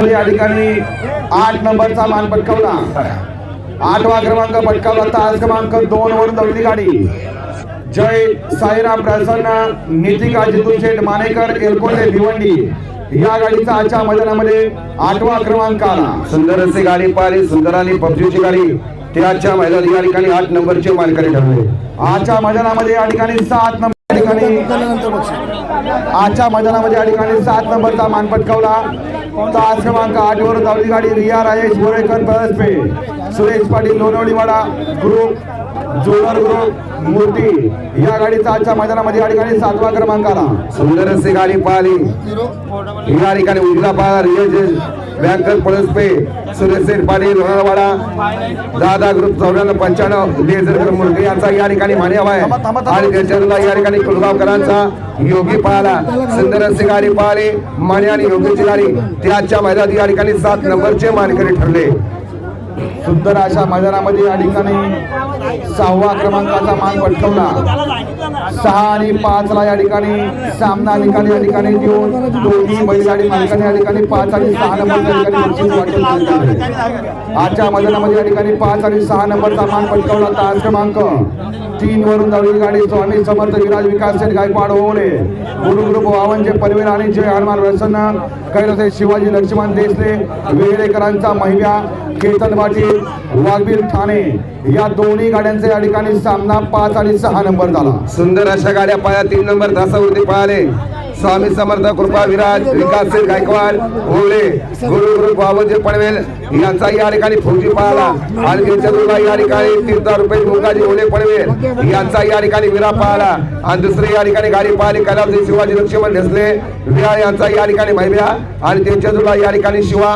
या ठिकाणी आठ नंबरचा मान पटकावला. आठवा क्रमांक पटकावला तास क्रमांक दोन वर दौडली गाडी. जय साईराम प्रसन्न नितिका जितू शेठ मानेकर एलकोटे भिवंडी. या गाडीचा आजच्या मैदानामध्ये आठवा क्रमांक आला. सुंदर असे गाडी पाहिली सुंदर आणि पबजीची गाडी. त्याच्या मैदानी या ठिकाणी आठ नंबरचे मानकरी ठरले. आजच्या मैदानामध्ये या ठिकाणी सात नंबर ठिकाणी आजच्या मैदानामध्ये या ठिकाणी सात नंबरचा मान पटकावला. तास क्रमांक आठ वर धावली गाडी रिया राजेश बोरेकर परसपे सुरेश पाटील लोणवडीवाडा ग्रुप जोडर ग्रुप मूर्ती या गाडीचा आजच्या मैदानामध्ये या ठिकाणी सातवा क्रमांक आला सुंदर असे गाडी पाहिली. या ठिकाणी उजला पाहिला रिया बँकर पळसपे सुरेश शेठ पाटील लोणारवाडा दादा ग्रुप चौऱ्याण्णव पंच्याण्णव लेझर मूर्ती यांचा या ठिकाणी मान्यव आहे आणि त्याच्यातला या ठिकाणी कुलगावकरांचा योगी पाहला सुंदर असे गाडी पाहिली माने आणि योगीची गाडी त्याच्या मैदानात या ठिकाणी सात नंबरचे मानकरी ठरले. सुंदर अशा मैदानामध्ये या ठिकाणी सहावा क्रमांकाचा मान पटकवला. सहा आणि पाच ला या ठिकाणी सामना निकाली या ठिकाणी देऊन दोन्ही बैलगाडी मालकाने या ठिकाणी पाच आणि सहा नंबरच्या आजच्या मैदानामध्ये या ठिकाणी पाच आणि सहा नंबरचा मान पटकवला तास क्रमांक. तीन वरून धावली गाडी स्वामी समर्थ विराज विकास सेठ गायकवाड ओवळे गुरु ग्रुप वावनचे परवीर आणि जय हनुमान प्रसन्न. कैलासे शिवाजी लक्ष्मण देसले. वेळेकरांचा महिम्या केतन पाटील वाघबीर ठाणे. या दोन्ही गाड्यांचा या ठिकाणी सामना पाच आणि सहा नंबर झाला. सुंदर अशा गाड्या पाया तीन नंबर तासावरती पळाले स्वामी समर्थ कृपा विराज विकास सिंग गायकवाड होळे गुरु गुरु बाबाजी पनवेल यांचा या ठिकाणी फौजी पाहला आणखी चंद्रुला या ठिकाणी तीर्थ रुपये मुंगाजी होळे पनवेल यांचा या ठिकाणी विरा पाहला आणि दुसरी या ठिकाणी गाडी पाहिली कैलासजी शिवाजी लक्ष्मण ढसले विरा यांचा या ठिकाणी महिला आणि त्यांच्या दोघा या ठिकाणी शिवा.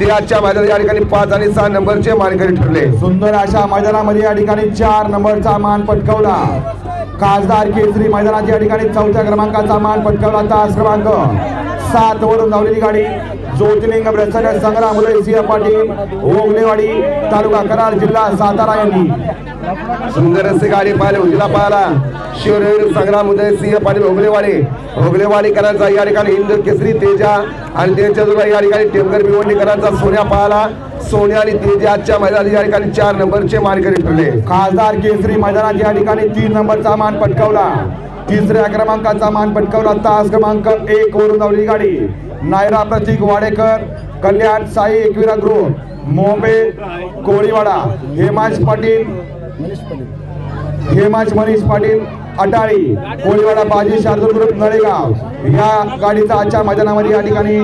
ते आजच्या मैदानात या ठिकाणी पाच आणि सहा नंबरचे मानकरी ठरले. सुंदर अशा मैदानामध्ये या ठिकाणी चार नंबरचा मान पटकवला. खासदार केसरी मैदानात या ठिकाणी चौथ्या क्रमांकाचा मान पटकवला तास क्रमांक. सात वरून धावलेली गाडी. ज्योतिलिंग प्रसन्न संग्राम उदय सिंह पाटील ओगलेवाडी तालुका कराड जिल्हा सातारा यांनी. सुंदर असे गाडी पाहिले उजला पाहिला शिवनेरी संग्राम उदय सिंह पाटील ओगलेवाडी ओगलेवाडीकरांचा या ठिकाणी हिंद केसरी तेजा आणि त्यांच्या या ठिकाणी टेमकर भिवंडीकरांचा सोन्या पाहिला. सोन्या आणि तेजा आजच्या मैदानात या ठिकाणी चार नंबरचे मानकरी ठरले. खासदार केसरी मैदानात या ठिकाणी तीन नंबरचा मान पटकावला. तिसऱ्या क्रमांकाचा मान पटकावला तास क्रमांक एक वरून धावली गाडी. नायरा प्रतीक वाडेकर कल्याण साई एकविरा ग्रुप मुंबई कोळीवाडा हेमांश पाटील. हेमांश मनीष पाटील अटाळी कोळीवाडा बाजी शार्दूल ग्रुप नळेगाव या गाडीचा आजच्या मैदानामध्ये या ठिकाणी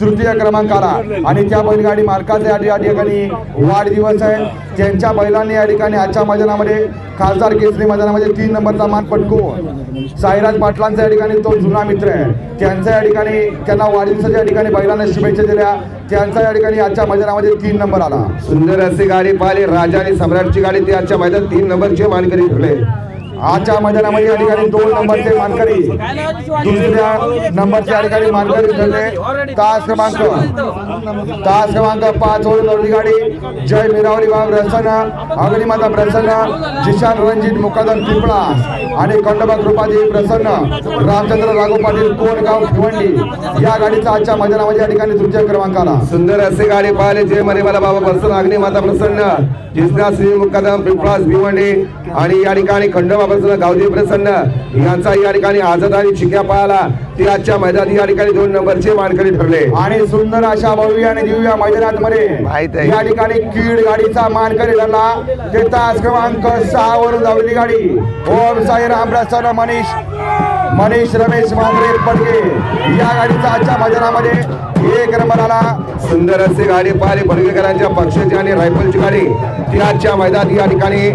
तृतीय क्रमांक आला. आणि त्या बैलगाडी मालकाचा या ठिकाणी वाढदिवस आहे. त्यांच्या बैलांनी या ठिकाणी आजच्या मैदानामध्ये खासदार केसरी मैदानामध्ये तीन नंबरचा मान पटकून साईराज पाटलांचा या ठिकाणी तो जुना मित्र आहे. त्यांचा या ठिकाणी त्यांना वाढदिवसाच्या या ठिकाणी बैलांना शुभेच्छा दिल्या. त्यांचा या ठिकाणी आजच्या मैदानामध्ये तीन नंबर आला. सुंदर असे गाडी पाहिले. राजा आणि सम्राटची गाडी ते आजच्या मैदानात तीन नंबरचे मानकरी ठरले. आजच्या मैदानामध्ये या ठिकाणी दोन नंबरचे मानकरी दुसऱ्या नंबरच्या या ठिकाणी मानकरी ठरले तास क्रमांक तास क्रमांक पाच वरून दौडली गाडी जय मिरावली बाब प्रसन्न अग्निमाता प्रसन्न जिशान रणजित मुकादम पिंपळा आणि खंडोबा कृपादेवी प्रसन्न रामचंद्र राघव पाटील कोणगाव भिवंडी. या गाडीचा आजच्या मैदानामध्ये या ठिकाणी तृतीय क्रमांक आला सुंदर असे गाडी पाहिले. जय मरे मला बाबा प्रसन्न अग्निमाता प्रसन्न. जिसना श्री मुक्कादम पिंपळास भिवंडी आणि या ठिकाणी खंडोबा प्रसन्न गावदेव प्रसन्न यांचा या ठिकाणी आझाद आणि चिक्या पाहला ते आजच्या मैदानात या ठिकाणी दोन नंबरचे मानकरी ठरले. आणि सुंदर अशा भव्य आणि दिव्य मैदानात मध्ये. या ठिकाणी कीड गाडीचा मानकरी ठरला. ते तास क्रमांक सहा वरून धावली गाडी. ओम साई राम प्रसन्न मनीष. मनीष रमेश मांजरे पडके. या गाडीचा आजच्या मैदानामध्ये एक नंबर आला. सुंदर असे गाडी पाहिले बडगेकरांच्या पक्षाची आणि रायफलची गाडी. ती आजच्या मैदानात या ठिकाणी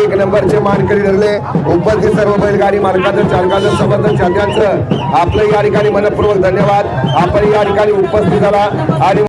एक नंबरचे मानकरी ठरले. उपस्थित सर्व बैलगाडी मालकाचं चालकाचं समर्थन चालकांचं. आपलं या ठिकाणी मनपूर्वक धन्यवाद. आपण या ठिकाणी उपस्थित झाला आणि